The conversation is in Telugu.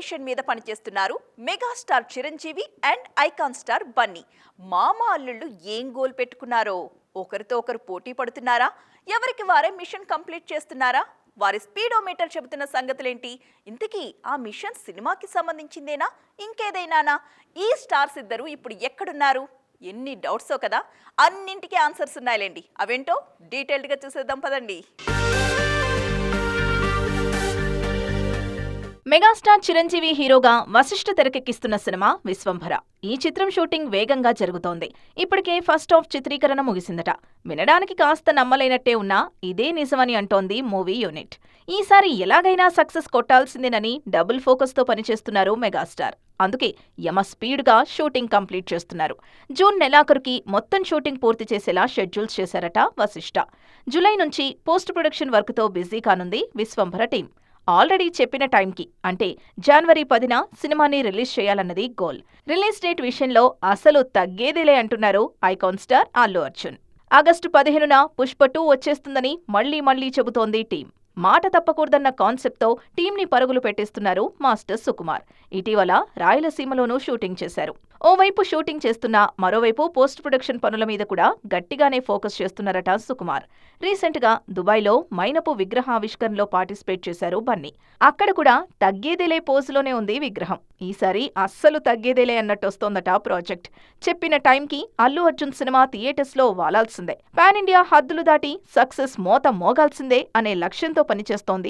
మిషన్ మీద పనిచేస్తున్నారు megastar Chiranjeevi and icon star Bunny. మామ అల్లుళ్ళు ఏం గోల్ పెట్టుకున్నారో? ఒకరితో ఒకరు పోటీ పడుతున్నారా? ఎవరికి వారే మిషన్ కంప్లీట్ చేస్తున్నారా? వారి స్పీడోమీటర్ చెబుతున్న సంగతులేంటి? ఇంతకీ ఆ మిషన్ సినిమాకి సంబంధించిందేనా? ఇంకేదైనానా? ఈ స్టార్స్ ఇద్దరు ఇప్పుడు ఎక్కడున్నారు? ఎన్ని డౌట్సో కదా? అన్నింటికీ ఆన్సర్స్ ఉన్నాయిలేండి. అవేంటో? డీటెయిల్డ్గా చూసేద్దాం పదండి. మెగాస్టార్ చిరంజీవి హీరోగా వశిష్ఠ తెరకెక్కిస్తున్న సినిమా విశ్వంభర. ఈ చిత్రం షూటింగ్ వేగంగా జరుగుతోంది. ఇప్పటికే ఫస్ట్ ఆఫ్ చిత్రీకరణ ముగిసిందట. వినడానికి కాస్త నమ్మలేనట్టే ఉన్నా ఇదే నిజమని అంటోంది మూవీ యూనిట్. ఈసారి ఎలాగైనా సక్సెస్ కొట్టాల్సిందేనని డబుల్ ఫోకస్తో పనిచేస్తున్నారు మెగాస్టార్. అందుకే యమ స్పీడ్గా షూటింగ్ కంప్లీట్ చేస్తున్నారు. జూన్ నెలాఖరుకి మొత్తం షూటింగ్ పూర్తి చేసేలా షెడ్యూల్స్ చేశారట వశిష్ఠ. జులై నుంచి పోస్ట్ ప్రొడక్షన్ వర్క్తో బిజీ కానుంది విశ్వంభర టీం. ఆల్రెడీ చెప్పిన టైంకి అంటే జనవరి పదిన సినిమాని రిలీజ్ చేయాలన్నది గోల్. రిలీజ్ డేట్ విషయంలో అసలు తగ్గేదేలే అంటున్నారు icon star Allu Arjun. August పదిహేనున పుష్ప టూ వచ్చేస్తుందని మళ్ళీ మళ్ళీ చెబుతోంది టీం. మాట తప్పకూడదన్న కాన్సెప్ట్తో టీంని పరుగులు పెట్టిస్తున్నారు మాస్టర్ సుకుమార్. ఇటీవల రాయలసీమలోనూ షూటింగ్ చేశారు. ఓవైపు షూటింగ్ చేస్తున్న మరోవైపు పోస్ట్ ప్రొడక్షన్ పనుల మీద కూడా గట్టిగానే ఫోకస్ చేస్తున్నారట సుకుమార్. రీసెంట్గా దుబాయ్లో మైనపు విగ్రహావిష్కరణలో పార్టిసిపేట్ చేశారు బన్నీ. అక్కడ కూడా తగ్గేదేలే పోజులోనే ఉంది విగ్రహం. ఈసారి అస్సలు తగ్గేదేలే అన్నట్టు వస్తోందట ప్రాజెక్ట్. చెప్పిన టైంకి అల్లు అర్జున్ సినిమా థియేటర్స్లో వాలాల్సిందే. పాన్ ఇండియా హద్దులు దాటి సక్సెస్ మోత మోగాల్సిందే అనే లక్ష్యంతో పనిచేస్తోంది